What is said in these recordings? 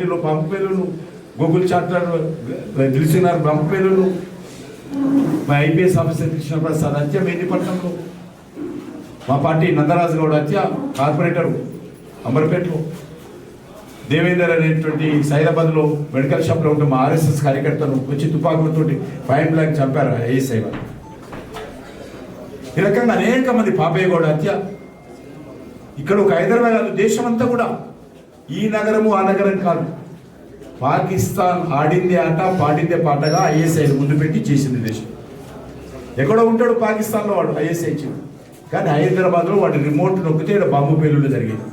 లో పంపు Google charter తెలిసినారు పంపు పేలును మా IPS officer Krishnaprasad హత్య మెహదీపట్నంలో మా పార్టీ నందరాజు గౌడ్ హత్య కార్పొరేటర్ అమర్పేటలో దేవేందర్ అనేటువంటి సైదాబాద్లో మెడికల్ షాప్లో ఉంటే మా ఆర్ఎస్ఎస్ కార్యకర్తను వచ్చి తుపాకులతో ఫైన్ బ్లాక్ చంపారు ఏఎస్ఐ వాళ్ళు ఈ రకంగా అనేక మంది పాపయ్య గౌడ్ హత్య ఇక్కడ ఒక హైదరాబాద్ దేశం అంతా కూడా ఈ నగరము ఆ నగరం కాదు. పాకిస్తాన్ ఆడిందే ఆట పాడిందే పాటగా ఐఎస్ఐ ముందు పెట్టి చేసింది దేశం. ఎక్కడో ఉంటాడు పాకిస్తాన్లో వాడు ఐఎస్ఐ చిన్న కానీ హైదరాబాద్లో వాడు రిమోట్ నొక్కితే ఇక్కడ బాంబు పేలుళ్ళు జరిగేది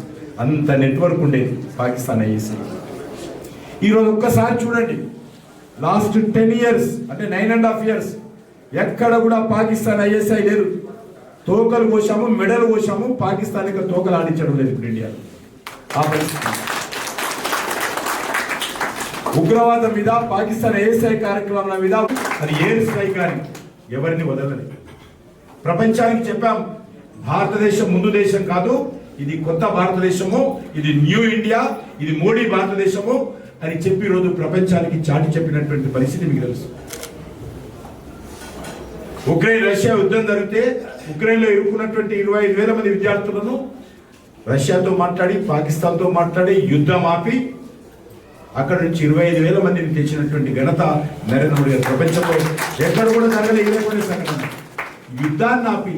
అంత నెట్వర్క్ ఉండేది పాకిస్తాన్ ఐఎస్ఐ ఈరోజు ఒక్కసారి చూడండి. లాస్ట్ టెన్ ఇయర్స్ అంటే నైన్ అండ్ హాఫ్ ఇయర్స్ ఎక్కడ కూడా పాకిస్తాన్ ఐఎస్ఐ లేరు. తోకలు కోసాము మెడలు కోసాము పాకిస్తాన్ యొక్క తోకలు ఆడించడం లేదు ఇప్పుడు ఇండియాలో. ఆ పరిస్థితి ఉగ్రవాదం మీద పాకిస్తాన్ ఏఎస్ఐ కార్యక్రమాల మీద అది ఏ స్థాయి కానీ ఎవరిని వదలలేదు. ప్రపంచానికి చెప్పాం భారతదేశం ముందు దేశం కాదు ఇది కొత్త భారతదేశము ఇది న్యూ ఇండియా ఇది మోడీ భారతదేశము అని చెప్పి రోజు ప్రపంచానికి చాటి చెప్పినటువంటి పరిస్థితి మీకు తెలుసు. ఉక్రెయిన్ రష్యా యుద్ధం జరిగితే ఉక్రెయిన్లో ఇరుక్కున్నటువంటి ఇరవై ఐదు వేల మంది విద్యార్థులను రష్యాతో మాట్లాడి పాకిస్తాన్తో మాట్లాడి యుద్ధం ఆపి అక్కడ నుంచి ఇరవై ఐదు వేల మందిని తెచ్చినటువంటి ఘనత నరేంద్ర మోడీ గారు ప్రపంచంలో ఎక్కడ కూడా జరగలేదు సంఘటన. యుద్ధాన్ని ఆపి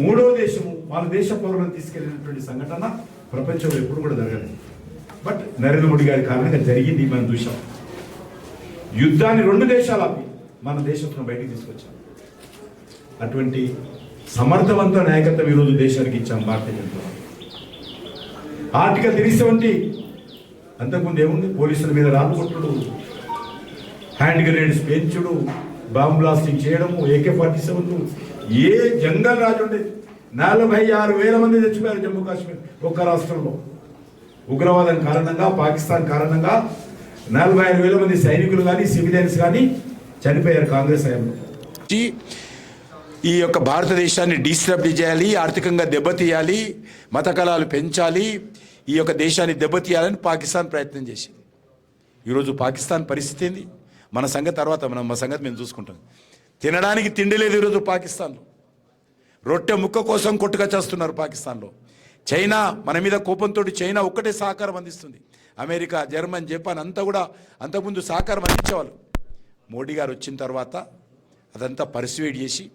మూడో దేశము వాళ్ళ దేశ పౌరులను తీసుకెళ్ళినటువంటి సంఘటన ప్రపంచంలో ఎప్పుడు కూడా జరగలేదు. బట్ నరేంద్ర మోడీ గారి కారణంగా జరిగింది మనం చూసాం యుద్ధాన్ని రెండు దేశాలు ఆపి మన దేశంలో బయటికి తీసుకొచ్చాం. అటువంటి సమర్థవంత నాయకత్వం ఈరోజు దేశానికి ఇచ్చాం Bharatiya Janata article three seventy. అంతకుముందు ఏముంది? పోలీసుల మీద రానుకుంటుడు హ్యాండ్ గ్రెనేడ్స్ పెంచుడు బాంబ్ బ్లాస్టింగ్ చేయడము ఏకే ఫార్టీ సెవెన్. ఏ జంగల్ రాజు ఉండేది నలభై ఆరు వేల మంది చచ్చిపోయారు జమ్మూ కాశ్మీర్ ఒక్క రాష్ట్రంలో. ఉగ్రవాదం కారణంగా పాకిస్తాన్ కారణంగా నలభై ఆరు వేల మంది సైనికులు కానీ సివిలియన్స్ కానీ చనిపోయారు కాంగ్రెస్ హయాంలో. ఈ యొక్క భారతదేశాన్ని డిస్టర్బ్ చేయాలి ఆర్థికంగా దెబ్బతీయాలి మత కళాలు పెంచాలి ఈ యొక్క దేశాన్ని దెబ్బతీయాలని పాకిస్తాన్ ప్రయత్నం చేసింది. ఈరోజు పాకిస్తాన్ పరిస్థితి ఏంది? మన సంగతి తర్వాత మనం మా సంగతి మేము చూసుకుంటాం. తినడానికి తిండి లేదు ఈరోజు పాకిస్తాన్లో. రొట్టె ముక్క కోసం కొట్టుగా చేస్తున్నారు పాకిస్తాన్లో. చైనా మన మీద కోపంతో చైనా ఒక్కటే సహకారం అందిస్తుంది. అమెరికా జర్మన్ జపాన్ అంతా కూడా అంతకుముందు సహకారం అందించేవాళ్ళు. మోడీ గారు వచ్చిన తర్వాత అదంతా పరిసువేట్ చేసి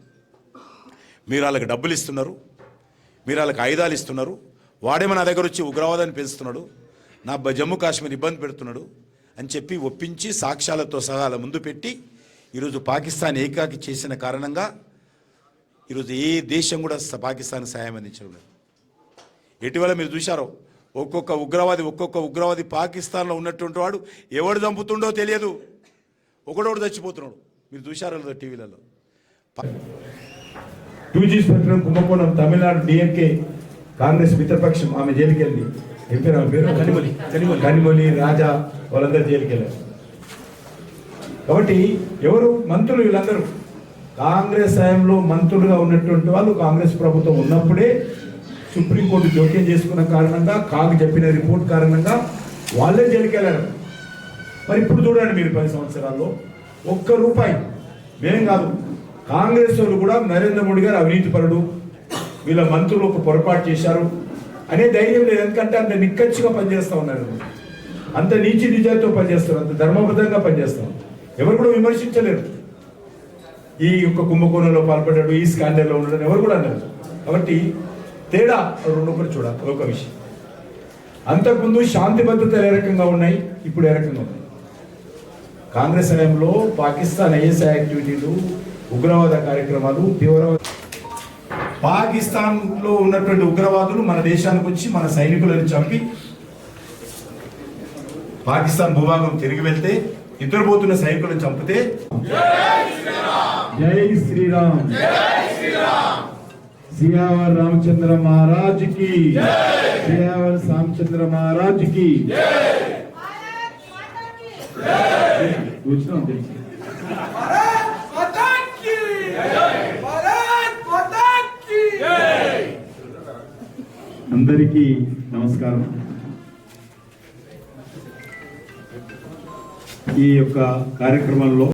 మీరు వాళ్ళకి డబ్బులు ఇస్తున్నారు మీరు వాళ్ళకి ఆయుధాలు ఇస్తున్నారు వాడేమో నా దగ్గర వచ్చి ఉగ్రవాదాన్ని పెంచుతున్నాడు నా బ- జమ్మూ కాశ్మీర్ ఇబ్బంది పెడుతున్నాడు అని చెప్పి ఒప్పించి సాక్ష్యాలతో సహా ముందు పెట్టి ఈరోజు పాకిస్తాన్ ఏకాకి చేసిన కారణంగా ఈరోజు ఏ దేశం కూడా పాకిస్తాన్ పాకిస్తాన్కి అందించడం లేదు. ఇటీవల మీరు చూశారో ఒక్కొక్క ఉగ్రవాది ఒక్కొక్క ఉగ్రవాది పాకిస్తాన్లో ఉన్నటువంటి వాడు ఎవడు చంపుతుండో తెలియదు ఒకడోడు చచ్చిపోతున్నాడు. మీరు చూశారో టీవీలలో? టూ జీ స్పెక్ట్రమ్ కుంభకోణం తమిళనాడు డిఎంకే కాంగ్రెస్ మిత్రపక్షం ఆమె జైలుకి వెళ్ళి ఏం పేరు కనిమొలి రాజా వాళ్ళందరూ జైలుకి వెళ్ళారు కాబట్టి ఎవరు? మంత్రులు వీళ్ళందరూ. కాంగ్రెస్ హయాంలో మంత్రులుగా ఉన్నటువంటి వాళ్ళు కాంగ్రెస్ ప్రభుత్వం ఉన్నప్పుడే సుప్రీంకోర్టు జోక్యం చేసుకున్న కారణంగా కాగ్ చెప్పిన రిపోర్ట్ కారణంగా వాళ్ళే జైలుకి వెళ్ళారు మరి ఇప్పుడు చూడండి మీరు పది సంవత్సరాల్లో ఒక్క రూపాయి మేం కాదు. కాంగ్రెస్ వాళ్ళు కూడా నరేంద్ర మోడీ గారు అవినీతి పరుడు. వీళ్ళ మంత్రులు ఒక పొరపాటు చేశారు. అనే ధైర్యం లేదు. ఎందుకంటే అంత నిక్కచ్చిగా పనిచేస్తూ ఉన్నారు. అంత నీచి నిజాయితీతో పనిచేస్తారు. అంత ధర్మబద్ధంగా పనిచేస్తాం ఎవరు కూడా విమర్శించలేరు. ఈ యొక్క కుంభకోణంలో పాల్పడ్డాడు ఈ స్కాండల్లో ఉండడం ఎవరు కూడా అన్నారు కాబట్టి తేడా రెండు కూడా చూడాలి. ఒక విషయం. అంతకుముందు శాంతి భద్రతలు ఏ రకంగా ఉన్నాయి? ఇప్పుడు ఏ రకంగా ఉన్నాయి? కాంగ్రెస్ హయాంలో పాకిస్తాన్ ఐఎస్ఐ యాక్టివిటీలు ఉగ్రవాద కార్యక్రమాలు తీవ్రవాద పాకిస్తాన్లో ఉన్నటువంటి ఉగ్రవాదులు మన దేశానికి వచ్చి మన సైనికులను చంపి పాకిస్తాన్ భూభాగం తిరిగి వెళ్తే నిద్రపోతున్న సైనికులను చంపితే జై శ్రీరామ్. సియావర్ రామచంద్ర మహారాజ్కి సియావర్ రామచంద్ర మహారాజ్కి కూర్చున్నాం అందరికీ నమస్కారం. ఈ యొక్క కార్యక్రమంలో